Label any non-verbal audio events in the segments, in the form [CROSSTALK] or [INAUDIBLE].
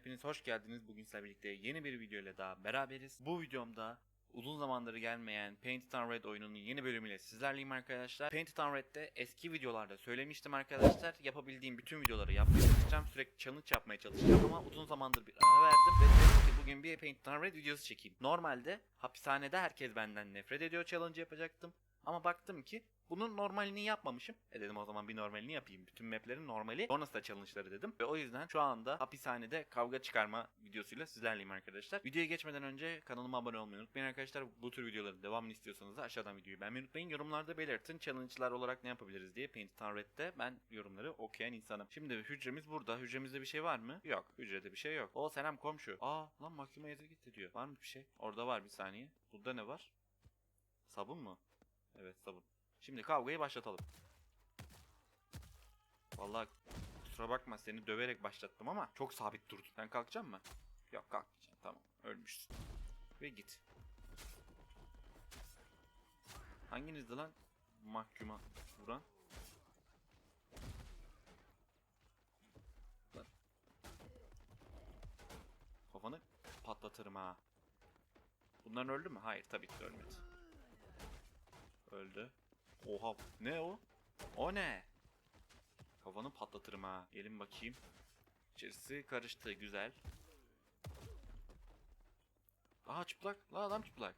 hepiniz hoş geldiniz. Bugün sizlerle birlikte yeni bir video ile daha beraberiz. Bu videomda uzun zamandır gelmeyen Painted Red oyununun yeni bölümüyle sizlerleyim arkadaşlar. Painted Red'de eski videolarda söylemiştim arkadaşlar. Yapabildiğim bütün videoları yapmaya çalışacağım. Sürekli challenge yapmaya çalışacağım ama uzun zamandır bir ara verdim. Ve dedim ki bugün bir Painted Red videosu çekeyim. Normalde hapishanede herkes benden nefret ediyor challenge yapacaktım. Ama baktım ki bunun normalini yapmamışım. E dedim o zaman bir normalini yapayım. Bütün maplerin normali. Sonrasında challenge'ları dedim. Ve o yüzden şu anda hapishanede kavga çıkarma videosuyla sizlerleyim arkadaşlar. Videoya geçmeden önce kanalıma abone olmayı unutmayın arkadaşlar. Bu tür videoların devamını istiyorsanız da aşağıdan videoyu beğenmeyi unutmayın. Yorumlarda belirtin. Challenge'lar olarak ne yapabiliriz diye Painted on Red'de ben yorumları okuyan insanım. Şimdi hücremiz burada. Hücremizde bir şey var mı? Yok. Hücrede bir şey yok. O selam komşu. Aa lan mahkeme yazı gitti diyor. Var mı bir şey? Orada var bir saniye. Burada ne var? Sabun mu? Evet sabun. Şimdi kavgayı başlatalım. Vallahi kusura bakma seni döverek başlattım ama çok sabit durdun. Sen kalkacak mı? Yok kalkmayacaksın tamam ölmüşsün. Ve git. Hanginizdi lan mahkuma vuran? Lan. Kafanı patlatırım ha. Bunların öldü mü? Hayır tabii ki ölmedi. Öldü. Oha ne o? O ne? Kafanı patlatırım ha. Gelin bakayım. İçerisi karıştı güzel. Aha çıplak. La adam çıplak.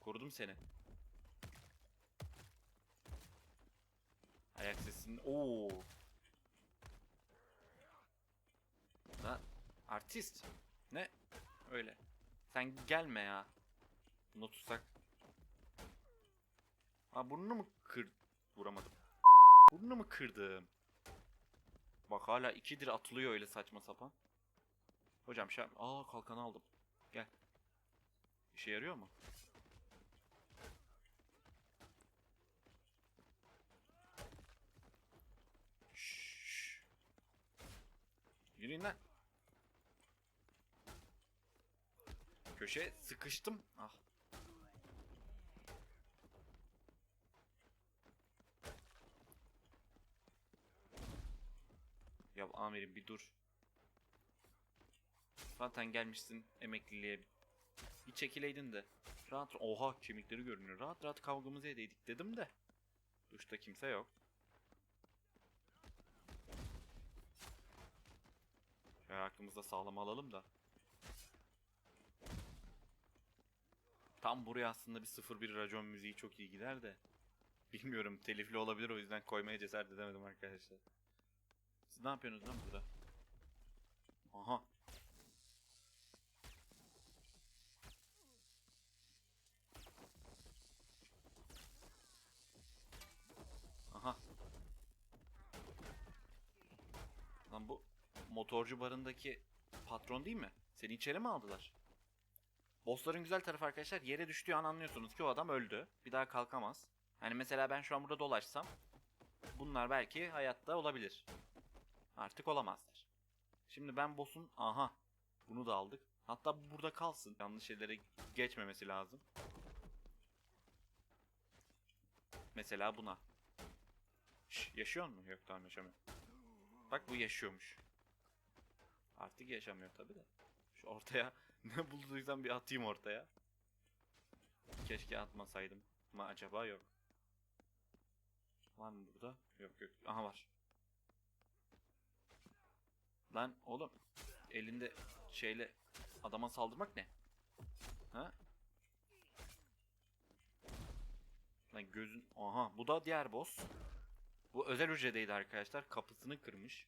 Korudum seni. Ayak sesini. Oo. Lan artist. Ne? Öyle. Sen gelme ya. Bunu tutsak. Ha burnunu mu kır... Vuramadım. Burnunu mu kırdım? Bak hala ikidir atılıyor öyle saçma sapan. Hocam şey... Aa kalkanı aldım. Gel. İşe yarıyor mu? Şşş. Yürüyün lan. Köşeye sıkıştım. Ah. Ya amirim bir dur. Zaten gelmişsin emekliliğe. Bir çekileydin de. Rahat oha kemikleri görünüyor. Rahat rahat kavgamızı edeydik dedim de. Duşta kimse yok. Şöyle aklımızda sağlam alalım da. Tam buraya aslında bir 01 racon müziği çok iyi gider de. Bilmiyorum telifli olabilir o yüzden koymaya cesaret edemedim arkadaşlar. Siz ne yapıyorsunuz lan burada? Aha. Aha. Lan bu motorcu barındaki patron değil mi? Seni içeri mi aldılar? Bossların güzel tarafı arkadaşlar yere düştüğü an anlıyorsunuz ki o adam öldü. Bir daha kalkamaz. Hani mesela ben şu an burada dolaşsam bunlar belki hayatta olabilir. Artık olamazlar. Şimdi ben boss'un aha bunu da aldık. Hatta bu burada kalsın. Yanlış şeylere geçmemesi lazım. Mesela buna. Şş, yaşıyor mu? Yok tamam yaşamıyor. Bak bu yaşıyormuş. Artık yaşamıyor tabi de. Şu ortaya [LAUGHS] ne bulduysam bir atayım ortaya. Keşke atmasaydım. Ama acaba yok. Var mı burada? Yok yok. Aha var. Lan oğlum. Elinde şeyle adama saldırmak ne? Ha? Lan gözün... Aha bu da diğer boss. Bu özel hücredeydi arkadaşlar. Kapısını kırmış.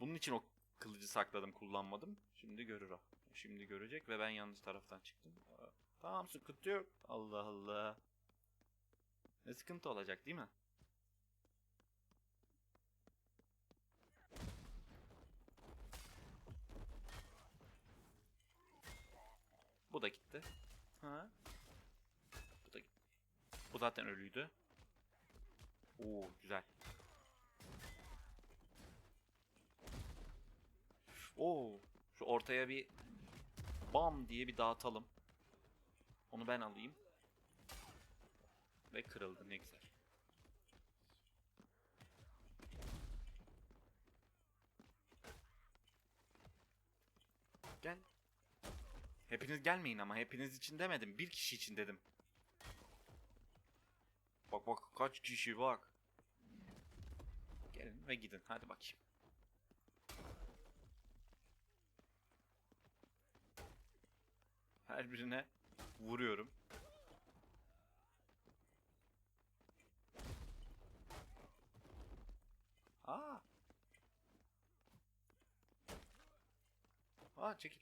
Bunun için o kılıcı sakladım kullanmadım. Şimdi görür o. Şimdi görecek ve ben yanlış taraftan çıktım. Tamam sıkıntı yok. Allah Allah. Ne sıkıntı olacak değil mi? Bu da gitti. Ha? Bu da gitti. Bu zaten ölüydü. Oo güzel. Oo şu ortaya bir bam diye bir dağıtalım. Onu ben alayım. Ve kırıldı ne güzel. Gel. Hepiniz gelmeyin ama hepiniz için demedim. Bir kişi için dedim. Bak bak kaç kişi bak. Gelin ve gidin. Hadi bakayım. Her birine vuruyorum. Aa. Aa çekil.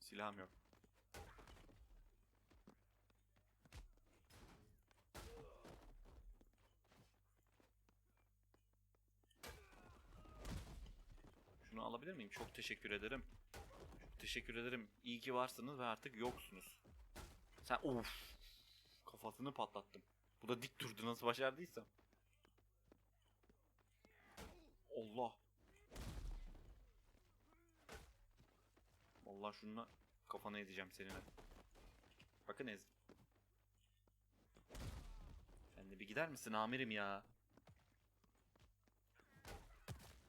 Silahım yok. Şunu alabilir miyim? Çok teşekkür ederim. Teşekkür ederim. İyi ki varsınız ve artık yoksunuz. Sen of. Kafasını patlattım. Bu da dik durdu nasıl başardıysam. Allah. Vallahi şununla kafana ezeceğim senin. Bakın ez. Sen de bir gider misin amirim ya?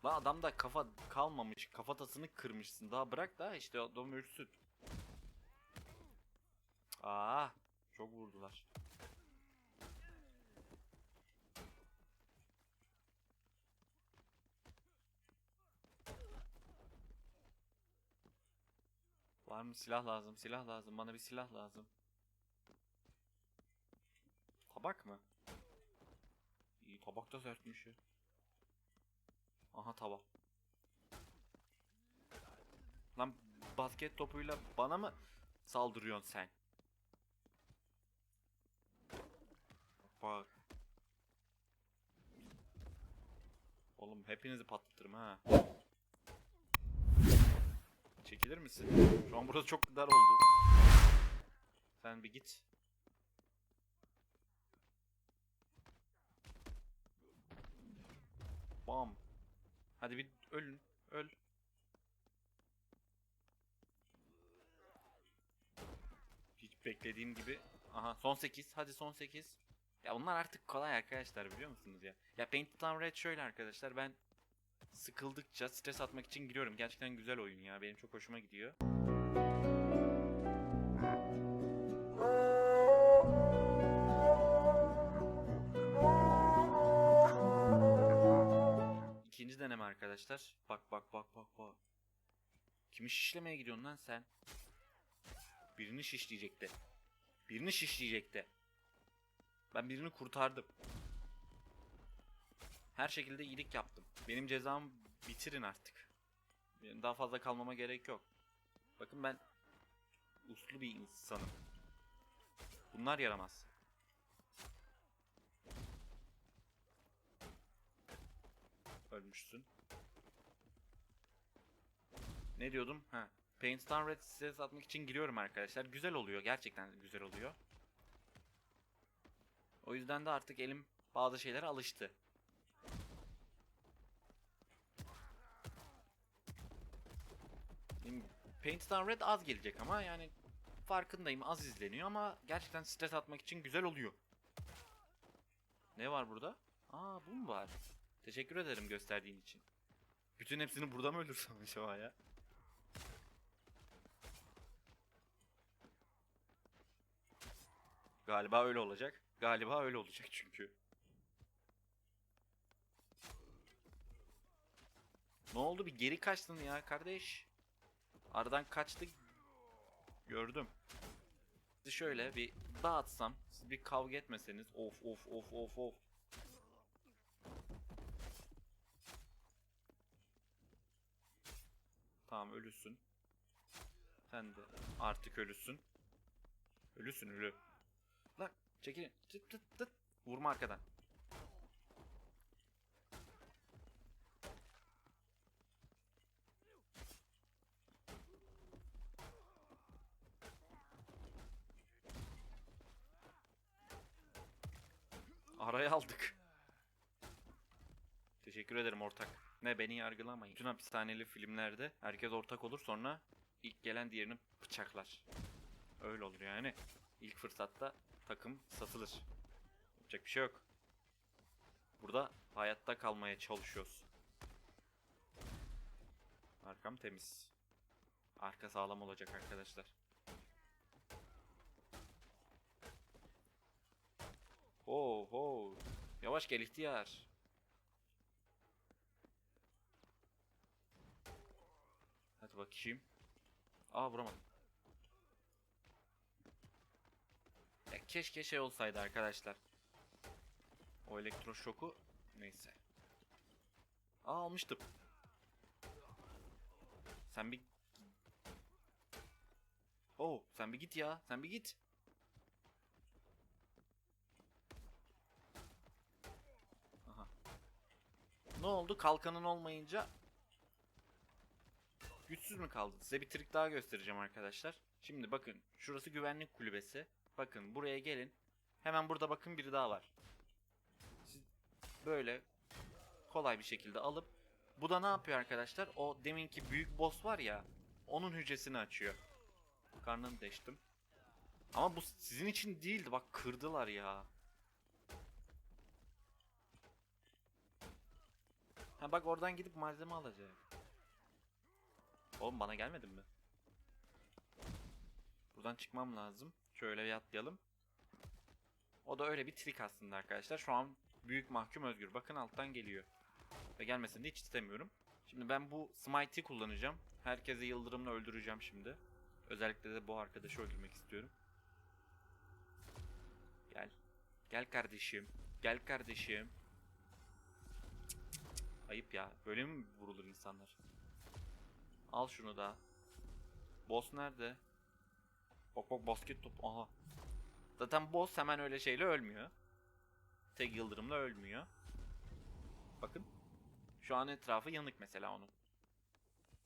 La adamda kafa kalmamış. Kafatasını kırmışsın. Daha bırak da işte adam ölsün. Aa, çok vurdular. Var mı silah lazım? Silah lazım. Bana bir silah lazım. Tabak mı? İyi tabak da sertmiş ya. Aha tabak. Lan basket topuyla bana mı saldırıyorsun sen? Bak. Oğlum hepinizi patlatırım ha. Çekilir misin? Şu an burası çok dar oldu. Sen bir git. Bam. Hadi bir ölün. Öl. Hiç beklediğim gibi. Aha son 8. Hadi son 8. Ya bunlar artık kolay arkadaşlar biliyor musunuz ya? Ya Painted Town Red şöyle arkadaşlar ben sıkıldıkça stres atmak için giriyorum. Gerçekten güzel oyun ya. Benim çok hoşuma gidiyor. Deneme arkadaşlar. Bak bak bak bak bak. Kimi şişlemeye gidiyorsun lan sen? Birini şişleyecekti. Birini şişleyecekti. Ben birini kurtardım. Her şekilde iyilik yaptım. Benim cezamı bitirin artık. Daha fazla kalmama gerek yok. Bakın ben uslu bir insanım. Bunlar yaramaz. Ölmüşsün. Ne diyordum? Ha. Paint Town Red stres atmak için giriyorum arkadaşlar. Güzel oluyor. Gerçekten güzel oluyor. O yüzden de artık elim bazı şeylere alıştı. Benim Paint Town Red az gelecek ama yani farkındayım az izleniyor ama gerçekten stres atmak için güzel oluyor. Ne var burada? Aa bu mu var? Teşekkür ederim gösterdiğin için. Bütün hepsini burada mı öldürsem acaba ya? Galiba öyle olacak. Galiba öyle olacak çünkü. Ne oldu bir geri kaçtın ya kardeş. Aradan kaçtık. Gördüm. Sizi şöyle bir dağıtsam, siz bir kavga etmeseniz of of of of of. Tamam ölüsün. Sen de artık ölüsün. Ölüsün ölü. Lan çekilin. Tıt tıt tıt. Vurma arkadan. Araya aldık. Teşekkür ederim ortak. Ne beni yargılamayın. Bütün hapishaneli filmlerde herkes ortak olur sonra ilk gelen diğerini bıçaklar. Öyle olur yani. İlk fırsatta takım satılır. Yapacak bir şey yok. Burada hayatta kalmaya çalışıyoruz. Arkam temiz. Arka sağlam olacak arkadaşlar. Ho ho. Yavaş gel ihtiyar. Hadi bakayım. Aa vuramadım. Ya keşke şey olsaydı arkadaşlar. O elektroşoku neyse. Aa almıştım. Sen bir Oh, sen bir git ya. Sen bir git. Aha. Ne oldu? Kalkanın olmayınca güçsüz mü kaldın? Size bir trik daha göstereceğim arkadaşlar. Şimdi bakın, şurası güvenlik kulübesi. Bakın buraya gelin. Hemen burada bakın biri daha var. Siz böyle kolay bir şekilde alıp bu da ne yapıyor arkadaşlar? O deminki büyük boss var ya, onun hücresini açıyor. Karnını deştim. Ama bu sizin için değildi. Bak kırdılar ya. Ha bak oradan gidip malzeme alacak. Oğlum bana gelmedin mi? Buradan çıkmam lazım. Şöyle bir atlayalım. O da öyle bir trik aslında arkadaşlar. Şu an büyük mahkum özgür. Bakın alttan geliyor. Ve gelmesini de hiç istemiyorum. Şimdi ben bu smite'i kullanacağım. Herkesi yıldırımla öldüreceğim şimdi. Özellikle de bu arkadaşı öldürmek istiyorum. Gel. Gel kardeşim. Gel kardeşim. Ayıp ya. Böyle mi vurulur insanlar? Al şunu da. Boss nerede? Bak bak basket top. Aha. Zaten boss hemen öyle şeyle ölmüyor. Tek yıldırımla ölmüyor. Bakın. Şu an etrafı yanık mesela onun.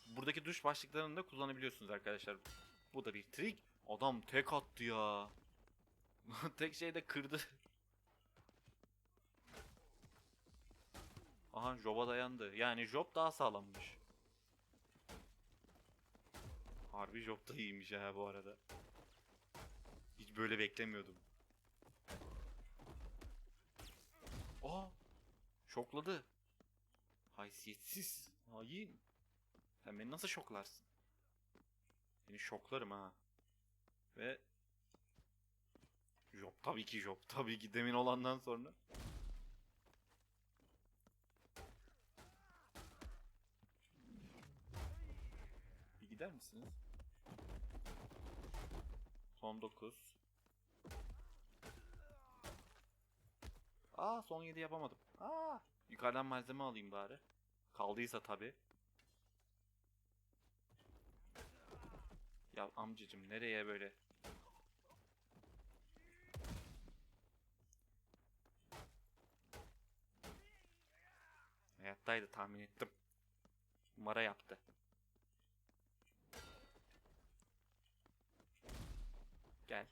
Buradaki duş başlıklarını da kullanabiliyorsunuz arkadaşlar. Bu da bir trik. Adam tek attı ya. [LAUGHS] tek şeyde kırdı. Aha Job'a dayandı. Yani Job daha sağlammış. Harbi Job da iyiymiş ha bu arada. Hiç böyle beklemiyordum. Aa! Şokladı. Haysiyetsiz. Hain. Sen beni nasıl şoklarsın? Seni şoklarım ha. Ve Job tabii ki Job. Tabii ki demin olandan sonra. Bir gider misiniz? Son 9. Aa son 7 yapamadım. Aa yukarıdan malzeme alayım bari. Kaldıysa tabii. Ya amcacım nereye böyle? Hayattaydı tahmin ettim. Numara yaptı. Gel.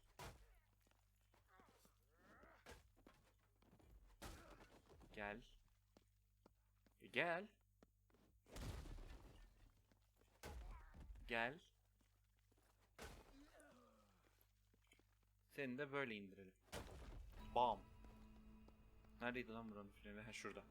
Gel. E, Gel. Gel. Seni de böyle indirelim. Bam. Neredeydi lan buranın freni? Ha şurada.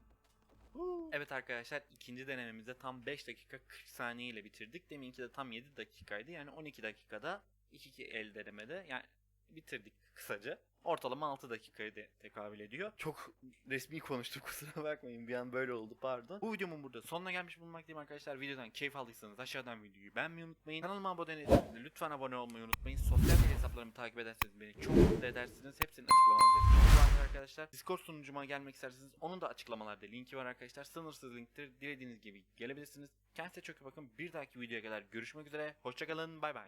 Evet arkadaşlar ikinci denememizde tam 5 dakika 40 saniye ile bitirdik. Deminki de tam 7 dakikaydı. Yani 12 dakikada 2 el denemede yani bitirdik kısaca. Ortalama 6 dakikayı de tekabül ediyor. Çok resmi konuştum [LAUGHS] kusura bakmayın bir an böyle oldu pardon. Bu videomun burada sonuna gelmiş bulunmaktayım arkadaşlar. Videodan keyif aldıysanız aşağıdan videoyu beğenmeyi unutmayın. Kanalıma abone değilseniz lütfen abone olmayı unutmayın. Sosyal medya hesaplarımı takip ederseniz beni çok mutlu edersiniz. Hepsinin açıklamalarda var arkadaşlar. Discord sunucuma gelmek isterseniz onun da açıklamalarda linki var arkadaşlar. Sınırsız linktir. Dilediğiniz gibi gelebilirsiniz. Kendinize çok iyi bakın. Bir dahaki videoya kadar görüşmek üzere. Hoşçakalın. Bay bay.